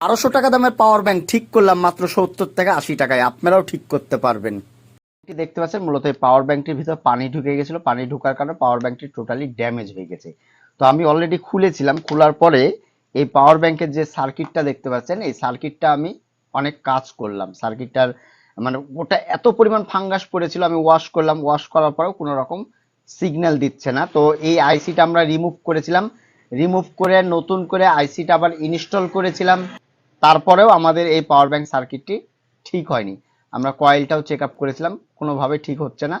বারোশো টাকা দামের পাওয়ার ব্যাংক ঠিক করলাম মাত্র সত্তর থেকে আশি টাকায়। আপনারাও ঠিক করতে পারবেন। দেখতে পাচ্ছেন, মূলত এই পাওয়ার ব্যাংকটির ভিতর পানি ঢুকে গেছিল। পানি ঢোকার কারণে পাওয়ার ব্যাংকটি টোটালি ড্যামেজ হয়ে গেছে। তো আমি অলরেডি খুলেছিলাম, খোলার পরে এই পাওয়ার ব্যাংকের যে সার্কিটটা দেখতে পাচ্ছেন, এই সার্কিটটা আমি অনেক কাজ করলাম। সার্কিটটার মানে ওটা এত পরিমাণ ফাঙ্গাস পড়েছিল, আমি ওয়াশ করলাম। ওয়াশ করার পরেও কোনো রকম সিগন্যাল দিচ্ছে না। তো এই আইসিটা আমরা রিমুভ করেছিলাম। রিমুভ করে নতুন করে আইসিটা আবার ইনস্টল করেছিলাম। তারপরেও আমাদের এই পাওয়ার ব্যাংক সার্কিটটি ঠিক হয়নি। আমরা কয়েলটাও চেক আপ করেছিলাম কোনোভাবে ঠিক হচ্ছে না।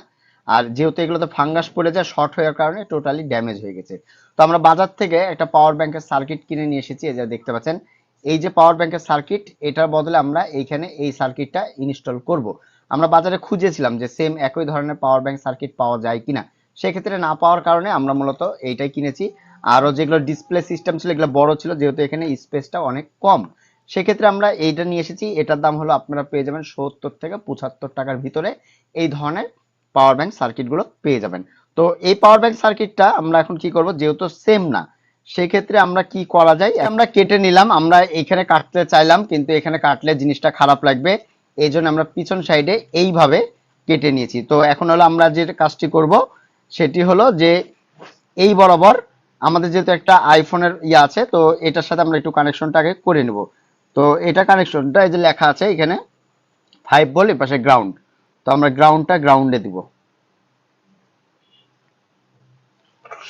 আর যেহেতু এগুলোতে ফাঙ্গাস পড়ে যায় শর্ট হওয়ার কারণে টোটালি ড্যামেজ হয়ে গেছে। তো আমরা বাজার থেকে একটা পাওয়ার ব্যাংকের সার্কিট কিনে নিয়ে এসেছি, এই যে দেখতে পাচ্ছেন। এই যে পাওয়ার ব্যাংকের সার্কিট এটার বদলে আমরা এইখানে এই সার্কিটটা ইনস্টল করব। আমরা বাজারে খুঁজেছিলাম যে সেম একই ধরনের পাওয়ার ব্যাংক সার্কিট পাওয়া যায় কিনা। সেক্ষেত্রে না পাওয়ার কারণে আমরা মূলত এইটাই কিনেছি। আরও যেগুলো ডিসপ্লে সিস্টেম ছিল, এগুলো বড় ছিল, যেহেতু এখানে স্পেসটা অনেক কম। সেক্ষেত্রে আমরা এইটা নিয়ে এসেছি, এটার দাম হলো আপনারা পেয়ে যাবেন সত্তর থেকে পঁচাত্তর টাকার ভিতরে এই ধরনের পাওয়ার ব্যাংক সার্কিটগুলো পেয়ে যাবেন। তো এই পাওয়ার ব্যাংক সার্কিটটা আমরা এখন কি করব, যেহেতু সেম না, সেক্ষেত্রে আমরা কি করা যায়, আমরা কেটে নিলাম, আমরা এখানে কাটতে চাইলাম, কিন্তু এখানে কাটলে জিনিসটা খারাপ লাগবে, এই জন্য আমরা পিছন সাইডে এইভাবে কেটে নিয়েছি। তো এখন হলো আমরা যে কাজটি করব, সেটি হলো যে এই বরাবর আমাদের যেহেতু একটা আইফোনের ইয়ে আছে, তো এটার সাথে আমরা একটু কানেকশনটাকে করে নেব। তো এটা কানেকশনটা এই যে লেখা আছে এখানে ফাইভ বল এর পাশে গ্রাউন্ড তো আমরা গ্রাউন্ডটা গ্রাউন্ডে দিব।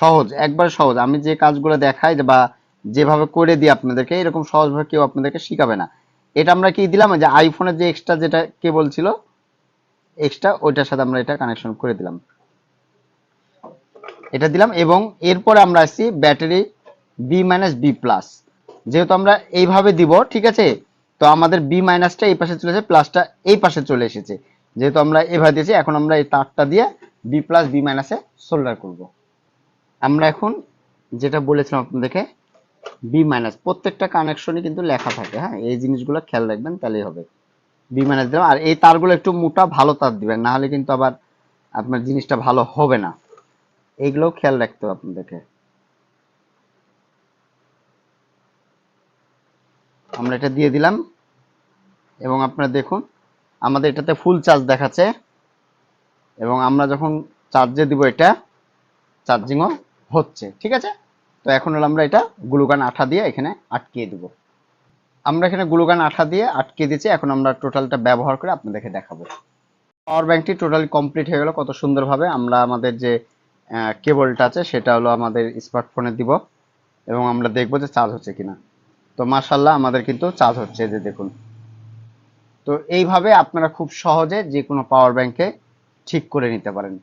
সহজ, একবার সহজ। আমি যে কাজগুলো দেখাই বা যেভাবে করে দিই আপনাদেরকে, এরকম সহজভাবে কেউ আপনাদেরকে শিখাবে না। এটা আমরা কি দিলাম? যে আইফোনের যে এক্সট্রা যেটা কেবল ছিল এক্সট্রা ওইটার সাথে আমরা এটা কানেকশন করে দিলাম। এটা দিলাম এবং এরপরে আমরা আসছি battery B minus B plus যেহেতু আমরা এইভাবে দিব, ঠিক আছে? তো আমাদের বি মাইনাসটা এই পাশে চলে এসেছে প্লাসটা এই পাশে চলে এসেছে। যেহেতু আমরা এভাবে দিয়েছি, এখন আমরা এই তারটা দিয়ে বি প্লাস বি মাইনাসে সোল্ডার করব। আমরা এখন যেটা বলেছিলাম আপনাদেরকে বি মাইনাস প্রত্যেকটা কানেকশনই কিন্তু লেখা থাকে হ্যাঁ? এই জিনিসগুলো খেয়াল রাখবেন, তাহলেই হবে। বি মাইনাস দিলাম, আর এই তারগুলো একটু মোটা ভালো তার দিবেন না হলে কিন্তু আবার আপনার জিনিসটা ভালো হবে না। এইগুলোও খেয়াল রাখতে হবে আপনাদেরকে। আমরা এটা দিয়ে দিলাম। এবং আপনারা দেখুন, আমাদের এটাতে ফুল চার্জ দেখাচ্ছে। এবং আমরা যখন চার্জে দিব এটা চার্জিংও হচ্ছে, ঠিক আছে? তো এখন হলো আমরা এটা গ্লুকান আঠা দিয়ে এখানে আটকিয়ে দিব। আমরা এখানে গ্লুকান আঠা দিয়ে আটকে দিয়েছি এখন আমরা টোটালটা ব্যবহার করে আপনাদেরকে দেখাবো। পাওয়ার ব্যাংকটি টোটালি কমপ্লিট হয়ে গেল, কত সুন্দরভাবে আমরা আমাদের যে কেবলটা আছে, সেটা হলো আমাদের স্মার্টফোনে দিব। এবং আমরা দেখব যে চার্জ হচ্ছে কিনা। তো মাসাল্লাহ আমাদের কিন্তু চার্জ হচ্ছে যে দেখুন। তো এইভাবে আপনারা খুব সহজে যে কোনো পাওয়ার ব্যাংকে ঠিক করে নিতে পারেন।